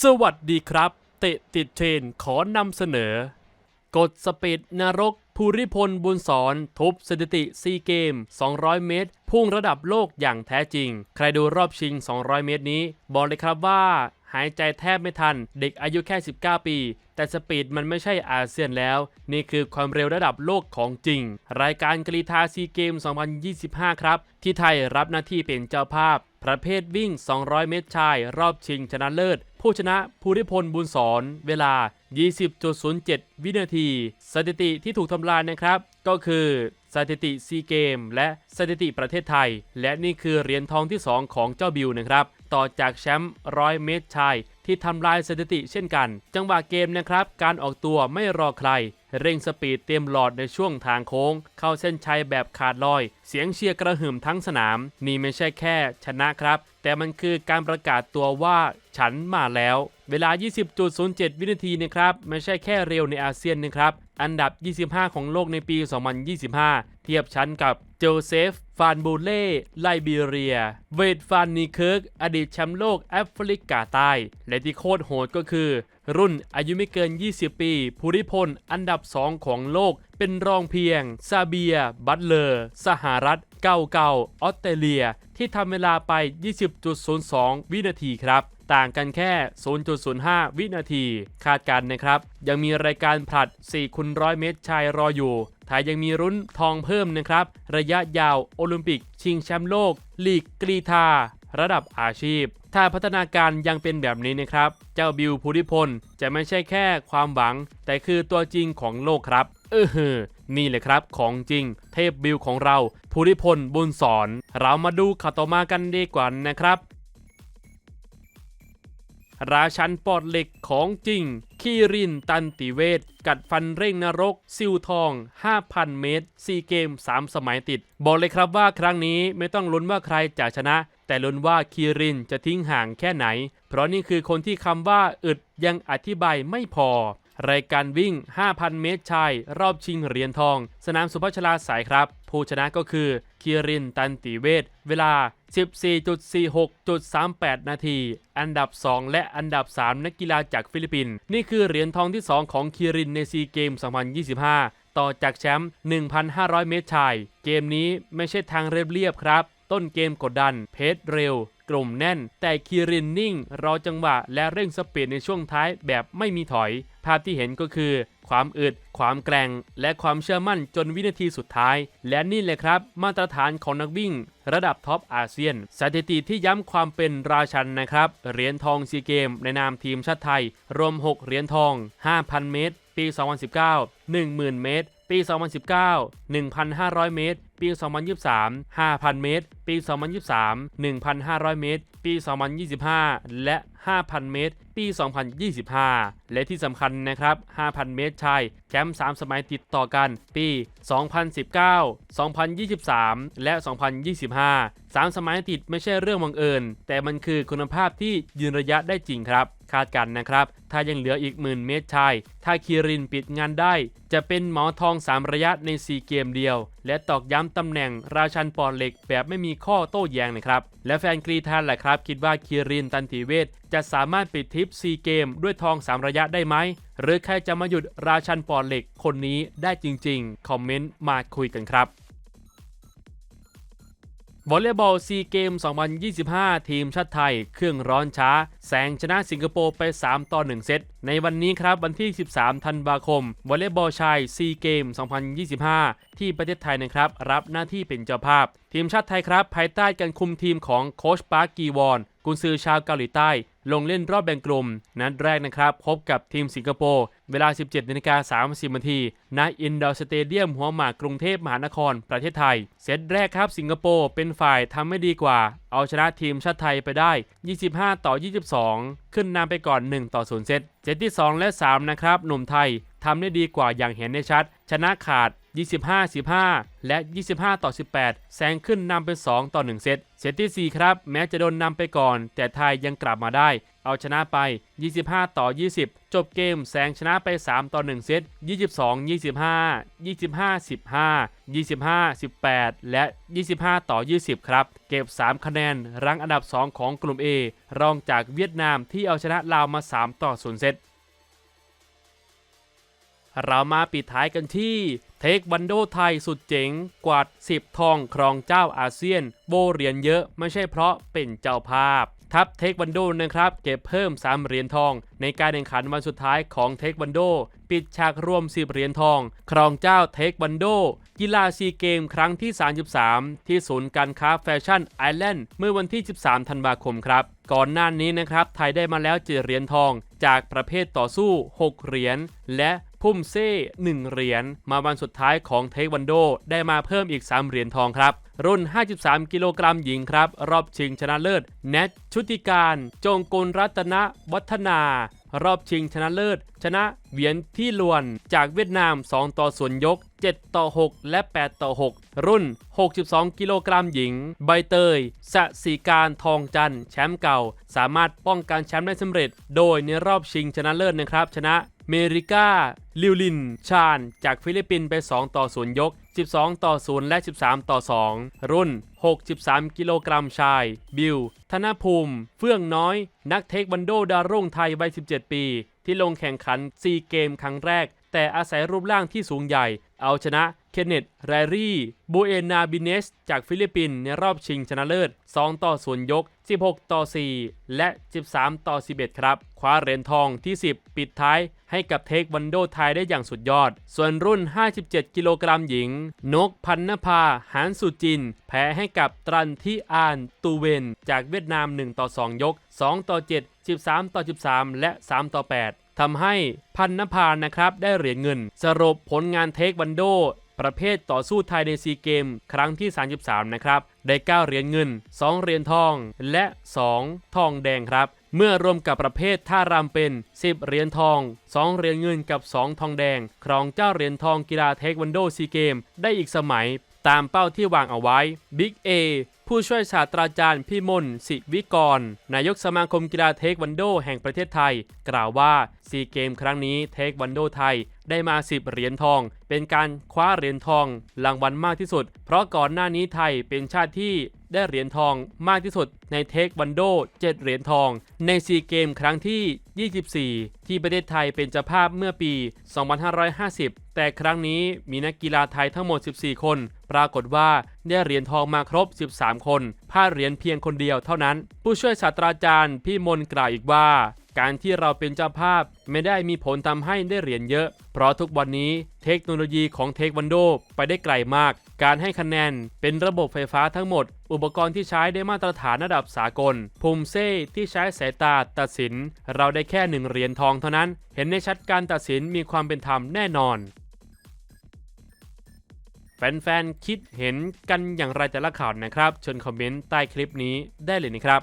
สวัสดีครับ เตะติดเทรนขอนำเสนอ กดสปีดนรกภูริพลบุญสอนทุบสถิติซีเกม 200 เมตร พุ่งระดับโลกอย่างแท้จริง ใครดูรอบชิง 200 เมตรนี้ บอกเลยครับว่า หายใจแทบไม่ทัน เด็กอายุแค่ 19 ปีแต่สปีดมันไม่ใช่อาเซียนแล้ว นี่คือความเร็วระดับโลกของจริง รายการกรีธาซีเกม 2025 ครับ ที่ไทยรับหน้าที่เป็นเจ้าภาพ ประเภทวิ่ง 200 เมตรชาย รอบชิงชนะเลิศ ผู้ชนะภูริพลบุญสอน เวลา 20.07 วินาที สถิติที่ถูกทำลายนะครับ ก็คือสถิติซีเกม และสถิติประเทศไทย และนี่คือเหรียญทองที่ 2 ของเจ้าบิวนะครับ ต่อจากแชมป์ร้อยเมตรชาย ที่ทำลายสถิติเช่นกัน จังหวะเกมนะครับ การออกตัวไม่รอใคร เร่งสปีดเต็มหลอดในช่วงทางโค้ง เข้าเส้นชัยแบบขาดลอย เสียงเชียร์กระหึ่มทั้งสนาม นี่ไม่ใช่แค่ชนะครับ แต่มันคือการประกาศตัวว่าฉันมาแล้ว เวลา 20.07 วินาทีนะครับ ไม่ใช่แค่เร็วในอาเซียนนะครับ อันดับ 25 ของโลกในปี 2025 เทียบชั้นกับโจเซฟ ฟานบูเล่ไลบีเรีย เวดฟานนีเคิร์กอดีตแชมป์โลกแอฟริกาใต้ และที่โคตรโหดก็คือ รุ่นอายุไม่เกิน 20 ปี ภูริพล อันดับ 2 ของโลก เป็นรองเพียง ซาเบีย บัตเลอร์ สหรัฐ เก่าเก่าออสเตรเลีย ที่ทำเวลาไป 20.02 วินาทีครับ ต่างกันแค่ 0.05 วินาที คาดการณ์นะครับ ยังมีรายการผลัด4คูณร้อยเมตรชายรออยู่ไทยยังมีรุ้นทองเพิ่มนะครับ ระยะยาวโอลิมปิก ชิงแชมป์โลก ลีกกรีธาระดับอาชีพ ถ้าพัฒนาการยังเป็นแบบนี้นะครับ เจ้าบิวภูริพลจะไม่ใช่แค่ความหวัง แต่คือตัวจริงของโลกครับ เออเฮอนี่เลยครับของจริง เทพบิวของเราภูริพลบุญสอน เรามาดูข่าวต่อมากันดีกว่านะครับ ราชันปอดเหล็กของจริง คีรินตันติเวศกัดฟันเร่งนรก ซิวทอง 5,000 เมตร 4 เกม 3 สมัยติด บอกเลยครับว่าครั้งนี้ไม่ต้องลุ้นว่าใครจะชนะ แต่ลุ้นว่าคีรินจะทิ้งห่างแค่ไหน เพราะนี่คือคนที่คำว่าอึดยังอธิบายไม่พอรายการวิ่ง 5,000 เมตรชาย รอบชิงเหรียญทอง สนามสุพัชลาสายครับ ผู้ชนะก็คือคีรินตันติเวศเวลา 14.46.38 นาที อันดับ 2 และอันดับ 3 นักกีฬาจากฟิลิปปินส์นี่คือเหรียญทองที่ 2 ของคีรินในซีเกม 2025 ต่อจากแชมป์ 1,500 เมตรชาย เกมนี้ไม่ใช่ทางเรียบๆครับ ต้นเกมกดดัน เพจเร็ว กลุ่มแน่น แต่คีรินนิ่ง รอจังหวะและเร่งสปีดในช่วงท้ายแบบไม่มีถอย ภาพที่เห็นก็คือ ความอึด ความแกร่ง และความเชื่อมั่นจนวินาทีสุดท้าย และนี่แหละครับ มาตรฐานของนักวิ่ง ระดับท็อปอาเซียน สถิติที่ย้ำความเป็นราชันนะครับ เหรียญทองซีเกม ในนามทีมชาติไทย รวม 6 เหรียญทอง 5,000 เมตร ปี 2019 10,000 เมตร ปี 2019 1,500 เมตร ปี 2023 5,000 เมตร ปี 2023 1,500 เมตร ปี 2025 และ 5,000 เมตร ปี 2025 และที่สำคัญนะครับ 5,000 เมตรชายแชมป์ 3 สมัยติดต่อกัน ปี 2019 2023 และ 2025 3 สมัยติดไม่ใช่เรื่องบังเอิญ แต่มันคือคุณภาพที่ยืนระยะได้จริงครับ คาดกันนะครับ ถ้ายังเหลืออีกหมื่นเมตรชาย ถ้าคีรินปิดงานได้ จะเป็นหมอทอง 3 ระยะใน 4 เกมเดียว และตอกย้ำตำแหน่งราชันปอดเหล็กแบบไม่มีข้อโต้แย้งนะครับ และแฟนกรีธาแหละครับ คิดว่าคีรินตันติเวศจะสามารถปิดทิป 4 เกม ด้วยทอง 3 ระยะได้ไหม หรือใครจะมาหยุดราชันปอดเหล็กคนนี้ได้จริง ๆ คอมเมนต์มาคุยกันครับ วอลเลย์บอลซีเกม 2025 ทีมชาติไทย เครื่องร้อนช้า แซงชนะสิงคโปร์ไป 3 ต่อ 1 เซต ในวันนี้ครับวันที่ 13 ธันวาคม วอลเลย์บอลชายซีเกม 2025 ที่ประเทศไทยนะครับ รับหน้าที่เป็นเจ้าภาพ ทีมชาติไทยครับ ภายใต้การคุมทีมของโคชปาร์กกีวอนกุนซือชาวเกาหลีใต้ ลงเล่นรอบแบ่งกลุ่ม นัดแรกนะครับ พบกับทีมสิงคโปร์ เวลา 17นาฬิกา30นาทีณอินดอร์สเตเดียมหัวหมากกรุงเทพมหานคร ประเทศไทย เซตแรกครับสิงคโปร์เป็นฝ่ายทำไม่ดีกว่า เอาชนะทีมชาติไทยไปได้ 25 ต่อ 22 ขึ้นนำไปก่อน 1 ต่อ 0 เซต เซตที่ 2 และ 3 นะครับ หนุ่มไทยทำได้ดีกว่าอย่างเห็นได้ชัด ชนะขาด 25 15 และ 25 ต่อ 18 แซงขึ้นนำเป็น 2 ต่อ 1 เซต เซตที่ 4 ครับ แม้จะโดนนำไปก่อน แต่ไทยยังกลับมาได้ เอาชนะไป 25 ต่อ 20 จบเกมแซงชนะไป 3 ต่อ 1 เซต 22 25 25 15 25 18 และ 25 ต่อ 20 ครับ เก็บ 3 คะแนน รั้งอันดับ 2 ของกลุ่ม A รองจากเวียดนามที่เอาชนะลาวมา 3 ต่อ 0 เซต เรามาปิดท้ายกันที่เทควันโดไทยสุดเจ๋ง กวาด 10 ทองครองเจ้าอาเซียน โบเหรียญเยอะไม่ใช่เพราะเป็นเจ้าภาพ ทัพเทควันโดนะครับ เก็บเพิ่ม 3 เหรียญทอง ในการแข่งขันวันสุดท้ายของเทควันโด ปิดฉากรวม 10 เหรียญทอง ครองเจ้าเทควันโด กีฬาซีเกมครั้งที่ 33 ที่ศูนย์การค้าแฟชั่นไอแลนด์เมื่อวันที่ 13 ธันวาคมครับ ก่อนหน้านี้นะครับ ไทยได้มาแล้ว7เหรียญทอง จากประเภทต่อสู้ 6 เหรียญและ พุ่มเซ่1เหรียญมาวันสุดท้ายของเทควันโด ได้มาเพิ่มอีก 3 เหรียญทองครับ รุ่น 53 กิโลกรัมหญิงครับ รอบชิงชนะเลิศแนทชุติการ จงกุลรัตนวัฒนา รอบชิงชนะเลิศ ชนะเวียนที่ลวน จากเวียดนาม 2 ต่อส่วนยก 7 ต่อ 6 และ 8 ต่อ 6 รุ่น 62 กิโลกรัมหญิง ใบเตยสะสีการทองจันแชมป์เก่า สามารถป้องกันแชมป์ได้สำเร็จ โดยในรอบชิงชนะเลิศนะครับ ชนะ เมริกา ลิวลิน ชาญ จากฟิลิปปินส์ไป 2 ต่อ 0 ยก 12 ต่อ 0 และ 13 ต่อ 2 รุ่น 63 กิโลกรัมชาย บิล ธนภูมิ เฟื่องน้อย นักเทควันโดดารุ่งไทยวัย 17 ปี ที่ลงแข่งขัน 4 เกมครั้งแรก แต่อาศัยรูปร่างที่สูงใหญ่ เอาชนะเคนเนตแรรี่บูเอนาบิเนส จากฟิลิปปินส์ในรอบชิงชนะเลิศ 2 ต่อ0ยก 16 ต่อ 4 และ 13 ต่อ 11 ครับ คว้าเหรียญทองที่ 10 ปิดท้ายให้กับเทควันโดไทยได้อย่างสุดยอด ส่วนรุ่น 57 กิโลกรัมหญิง นกพันนภา หานสุจิน แพ้ให้กับตรันที่อานตูเวน จากเวียดนาม 1 ต่อ 2 ยก 2 ต่อ 7 13 ต่อ 13 และ 3 ต่อ 8 ทำให้พันนภานะครับ ได้เหรียญเงิน สรุปผลงานเทควันโด ประเภทต่อสู้ไทยในซีเกม ครั้งที่ 33 นะครับ ได้ 9 เหรียญเงิน 2 เหรียญทอง และ 2 ทองแดงครับ เมื่อรวมกับประเภทท่ารำเป็น 10 เหรียญทอง 2 เหรียญเงินกับ 2 ทองแดง ครองเจ้าเหรียญทองกีฬาเทควันโดซีเกม ได้อีกสมัย ตามเป้าที่วางเอาไว้บิ๊กเอ ผู้ช่วยศาสตราจารย์พี่มนสิวิกร นายกสมาคมกีฬาเทควันโดแห่งประเทศไทย กล่าวว่าซีเกมครั้งนี้เทควันโดไทยได้มา 10 เหรียญทอง เป็นการคว้าเหรียญทองรางวัลมากที่สุด เพราะก่อนหน้านี้ไทยเป็นชาติที่ได้เหรียญทองมากที่สุดในเทควันโด 7 เหรียญทอง ในซีเกมครั้งที่ 24 ที่ประเทศไทยเป็นเจ้าภาพเมื่อปี 2550 แต่ครั้งนี้มีนักกีฬาไทยทั้งหมด 14 คน ปรากฏว่าได้เหรียญทองมาครบ 13 คนพลาดเหรียญเพียงคนเดียวเท่านั้น ผู้ช่วยศาสตราจารย์พี่มนกล่าวอีกว่า การที่เราเป็นเจ้าภาพไม่ได้มีผลทำให้ได้เหรียญเยอะ เพราะทุกวันนี้เทคโนโลยีของเทควันโดไปได้ไกลมาก การให้คะแนนเป็นระบบไฟฟ้าทั้งหมด อุปกรณ์ที่ใช้ได้มาตรฐานระดับสากลภูมิเซ่ที่ใช้สายตาตัดสิน เราได้แค่หนึ่งเหรียญทองเท่านั้น เห็นในชัดการตัดสินมีความเป็นธรรมแน่นอนแฟนๆ คิดเห็นกันอย่างไรแต่ละข่าวนะครับ เชิญคอมเมนต์ใต้คลิปนี้ได้เลยนะครับ